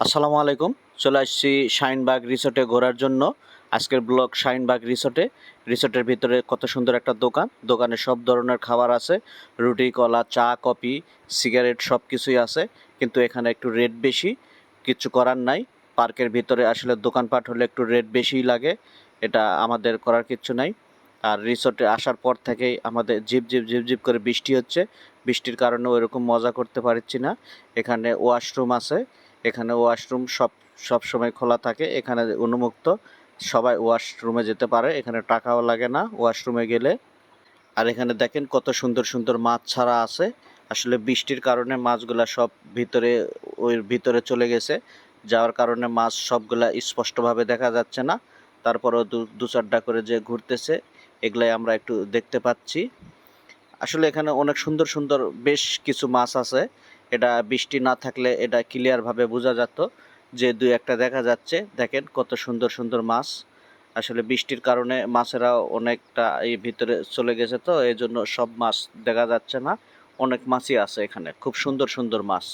আসসালামু আলাইকুম। চলে আসছি শাইনবাগ রিসোর্টে ঘোরার জন্য। আজকের ব্লগ শাইনবাগ রিসোর্টে। রিসোর্টের ভিতরে কত সুন্দর একটা দোকান। দোকানে সব ধরনের খাবার আছে। রুটি, কলা, চা, কফি, সিগারেট সব কিছুই আছে। কিন্তু এখানে একটু রেট বেশি। কিছু করার নাই। পার্কের ভিতরে আসলে দোকানপাট হলে একটু রেট বেশিই লাগে। এটা আমাদের করার কিচ্ছু নাই। আর রিসোর্টে আসার পর থেকেই আমাদের ঝিপ ঝিপ ঝিপ ঝিপ করে বৃষ্টি হচ্ছে। বৃষ্টির কারণে ওইরকম মজা করতে পারছি না। এখানে ওয়াশরুম আছে। এখানে ওয়াশরুম সব সব সময় খোলা থাকে, এখানে উন্মুক্ত। সবাই ওয়াশরুমে যেতে পারে, এখানে টাকাও লাগে না ওয়াশরুমে গেলে। আর এখানে দেখেন কত সুন্দর সুন্দর মাছ ছাড়া আছে। আসলে বৃষ্টির কারণে মাছগুলা সব ভিতরে, ওই ভিতরে চলে গেছে। যাওয়ার কারণে মাছ সবগুলা স্পষ্টভাবে দেখা যাচ্ছে না। তারপরেও দু দু চারটা করে যে ঘুরতেছে, এগুলাই আমরা একটু দেখতে পাচ্ছি। আসলে এখানে অনেক সুন্দর সুন্দর বেশ কিছু মাছ আছে। এটা বৃষ্টি না থাকলে এটা ক্লিয়ারভাবে বোঝা যেত যে দুই একটা দেখা যাচ্ছে। দেখেন কত সুন্দর সুন্দর মাছ। আসলে বৃষ্টির কারণে মাছেরা অনেকটা এই ভিতরে চলে গেছে তো এই জন্য সব মাছ দেখা যাচ্ছে না। অনেক মাছই আছে এখানে, খুব সুন্দর সুন্দর মাছ।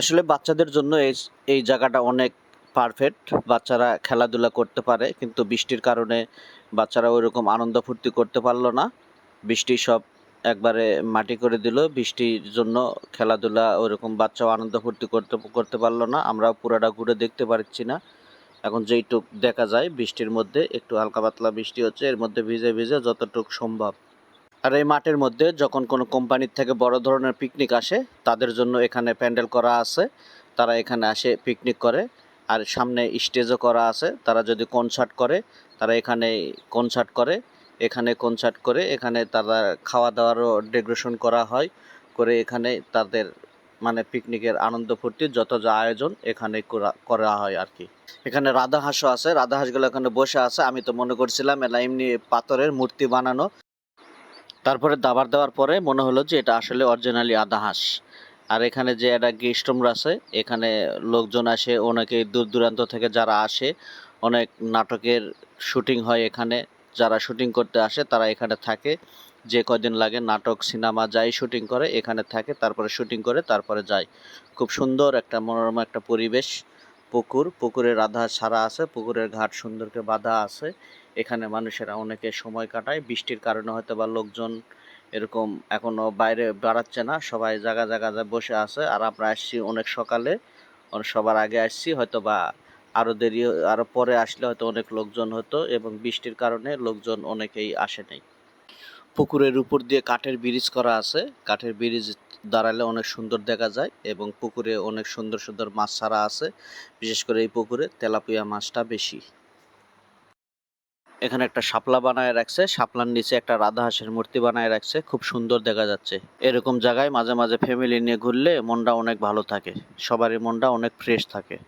আসলে বাচ্চাদের জন্য এই এই জায়গাটা অনেক পারফেক্ট বাচ্চারা খেলাধুলা করতে পারে, কিন্তু বৃষ্টির কারণে বাচ্চারা ওইরকম আনন্দ ফুর্তি করতে পারল না। বৃষ্টি সব একবারে মাটি করে দিল, বৃষ্টির জন্য খেলাধুলা ওরকম বাচ্চাও আনন্দ ফুর্তি করতে করতে পারল না। আমরাও পুরাটা ঘুরে দেখতে পারছি না। এখন যেইটুক দেখা যায়, বৃষ্টির মধ্যে একটু হালকা পাতলা বৃষ্টি হচ্ছে, এর মধ্যে ভিজে ভিজে যতটুক সম্ভব। আর এই মাঠের মধ্যে যখন কোনো কোম্পানির থেকে বড় ধরনের পিকনিক আসে, তাদের জন্য এখানে প্যান্ডেল করা আছে। তারা এখানে আসে পিকনিক করে। আর সামনে স্টেজও করা আছে। তারা যদি কনসার্ট করে, তারা এখানে কনসার্ট করে। এখানে কনসার্ট করে, এখানে তারা খাওয়া দাওয়ারও ডেকোরেশন করা হয়, করে এখানে তাদের মানে পিকনিকের আনন্দ ফুর্তি, যত যা আয়োজন এখানে করা হয় আর কি এখানে রাধা হাঁসও আছে রাধা হাঁসগুলো এখানে বসে আছে, আমি তো মনে করছিলাম এলা এমনি পাথরের মূর্তি বানানো। তারপরে দাবার দেওয়ার পরে মনে হলো যে এটা আসলে অরিজিনালি আধা হাঁস আর এখানে যে একটা গেস্ট রুম আছে, এখানে লোকজন আসে, অনেকে দূর দূরান্ত থেকে যারা আসে, অনেক নাটকের শুটিং হয় এখানে। যারা শুটিং করতে আসে, তারা এখানে থাকে। যে কয়দিন লাগে, নাটক, সিনেমা যাই শুটিং করে, এখানে থাকে, তারপরে শুটিং করে, তারপরে যায়। খুব সুন্দর একটা মনোরম একটা পরিবেশ, পুকুর। পুকুরের আধা ছাড়া আছে, পুকুরের ঘাট সুন্দরকে বাঁধা আছে। এখানে মানুষেরা অনেকে সময় কাটায়। বৃষ্টির কারণে হয়তো বা লোকজন এরকম এখনও বাইরে বেড়াচ্ছে না, সবাই জায়গা জায়গা বসে আছে। আর আমরা আসছি অনেক সকালে সবার আগে আসছি হয়তো বা আরও দেরি আরও পরে আসলে হয়তো অনেক লোকজন হতো এবং বৃষ্টির কারণে লোকজন অনেকেই আসে নাই। পুকুরের উপর দিয়ে কাঠের ব্রিজ করা আছে। কাঠের ব্রিজ দাঁড়ালে অনেক সুন্দর দেখা যায় এবং পুকুরে অনেক সুন্দর সুন্দর মাছ ছাড়া আছে, বিশেষ করে এই পুকুরে তেলাপিয়া মাছটা বেশি। এখানে একটা শাপলা বানায় রাখছে। শাপলার নিচে একটা রাধা হাঁসের মূর্তি বানায় রাখছে। খুব সুন্দর দেখা যাচ্ছে। এরকম জায়গায় মাঝে মাঝে ফ্যামিলি নিয়ে ঘুরলে মনটা অনেক ভালো থাকে। সবারই মনটা অনেক ফ্রেশ থাকে।